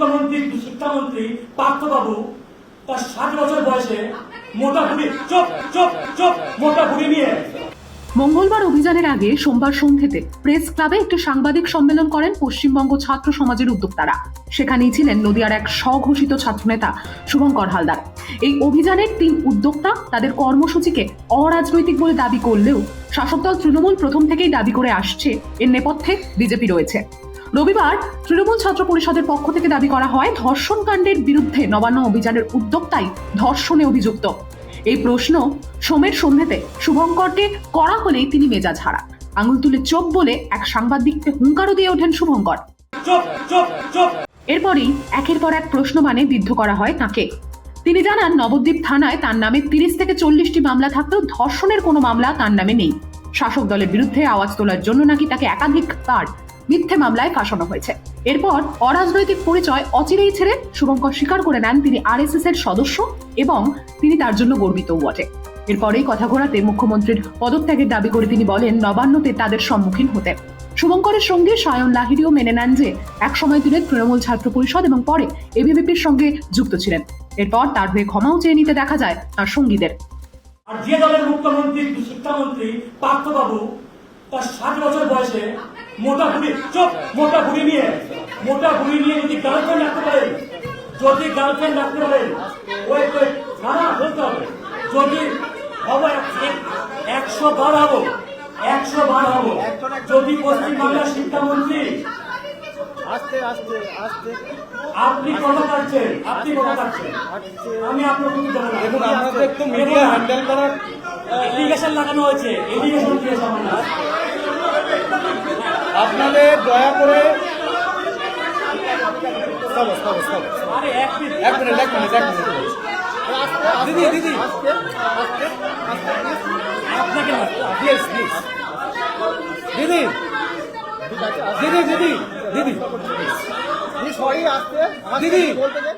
মুখ্যমন্ত্রী শিক্ষামন্ত্রী পার্থবাবু, তার ষাট বছর বয়সে মোটা বুড়ি চোপ চোপ চোপ মোটা বুড়ি নিয়ে। মঙ্গলবার অভিযানের আগে সোমবার সন্ধ্যেতে প্রেস ক্লাবে একটি সাংবাদিক সম্মেলন করেন পশ্চিমবঙ্গ ছাত্র সমাজের উদ্যোক্তারা। সেখানেই ছিলেন নদিয়ার এক স্বঘোষিত ছাত্রনেতা শুভঙ্কর হালদার। এই অভিযানের তিন উদ্যোক্তা তাদের কর্মসূচিকে অরাজনৈতিক বলে দাবি করলেও শাসক দল তৃণমূল প্রথম থেকেই দাবি করে আসছে, এর নেপথ্যে বিজেপি রয়েছে। রবিবার তৃণমূল ছাত্র পরিষদের পক্ষ থেকে দাবি করা হয় ধর্ষণ কাণ্ডের বিরুদ্ধে নবান্ন অভিযানের উদ্যোক্তাই ধর্ষণে অভিযুক্ত। এই প্রশ্ন সোমের সন্ধ্যেতে শুভঙ্করকে করা হলেই তিনি মেজাজ হারান। আঙুল তুলে চোখ বলে এক সাংবাদিককে হুঙ্কারও দিয়ে ওঠেন শুভঙ্কর। এরপরই একের পর এক প্রশ্ন মানে বিদ্ধ করা হয় তাকে। তিনি জানান, নবদ্বীপ থানায় তার নামে তিরিশ থেকে চল্লিশটি মামলা থাকলেও ধর্ষণের কোনো মামলা তার নামে নেই। শাসক দলের বিরুদ্ধে আওয়াজ তোলার জন্য নাকি তাকে একাধিক একাধিকবার মিথ্যে মামলায় ফাঁসানো হয়েছে। এরপর অরাজনৈতিক পরিচয় অচিরেই ছেড়ে শুভঙ্কর স্বীকার করে নেন তিনি আরএসএস এর সদস্য এবং তিনি তার জন্য গর্বিত বটে। এরপরেই কথা ঘোরাতে মুখ্যমন্ত্রীর পদত্যাগের দাবি করে তিনি বলেন, নবান্নতে তাদের সম্মুখীন হতে। শুভঙ্করের সঙ্গে সায়ন লাহিড়িও মেনে নেন যে, একসময় তিনি তৃণমূল ছাত্র পরিষদ এবং পরে এবিভিপির সঙ্গে যুক্ত ছিলেন। এরপর তার হয়ে ক্ষমাও চেয়ে নিতে দেখা যায় তার সঙ্গীদের। আর যে দলের মুখ্যমন্ত্রী, শিক্ষামন্ত্রী, পার্থবাবু, তার ষাট বছর বয়সে মোটা বুড়ি চোপ মোটা বুড়ি নিয়ে মোটা বুড়ি নিয়ে যদি গার্লফ্রেন্ড রাখতে পারেন যদি গার্লফ্রেন্ড রাখতে পারেন ওই ওই না না বলতে হবে যদি হব এক- এক- একশো বার হব একশো বার হব যদি পশ্চিমবাংলার শিক্ষামন্ত্রী আস্তে আস্তে আস্তে। আপনি কথা কাটছেন? আপনি কথা কাটছেন? আমি আপনার প্রতি দেবো না দেখুন আমাদের তো মিডিয়া হ্যান্ডেল করার এলিগেশন লাগানো হয়েছে এলিগেশন দিয়েছে আমরা আপনাদের দয়া করে স্থলো, স্থলো, স্থলো। আরে এক মিনিট এক মিনিট এক মিনিট। দিদি দিদি। আপনাকে প্লিজ প্লিজ দিদি। দিদি দিদি দিদি। সরি আসতে দিদি। বলতে দেন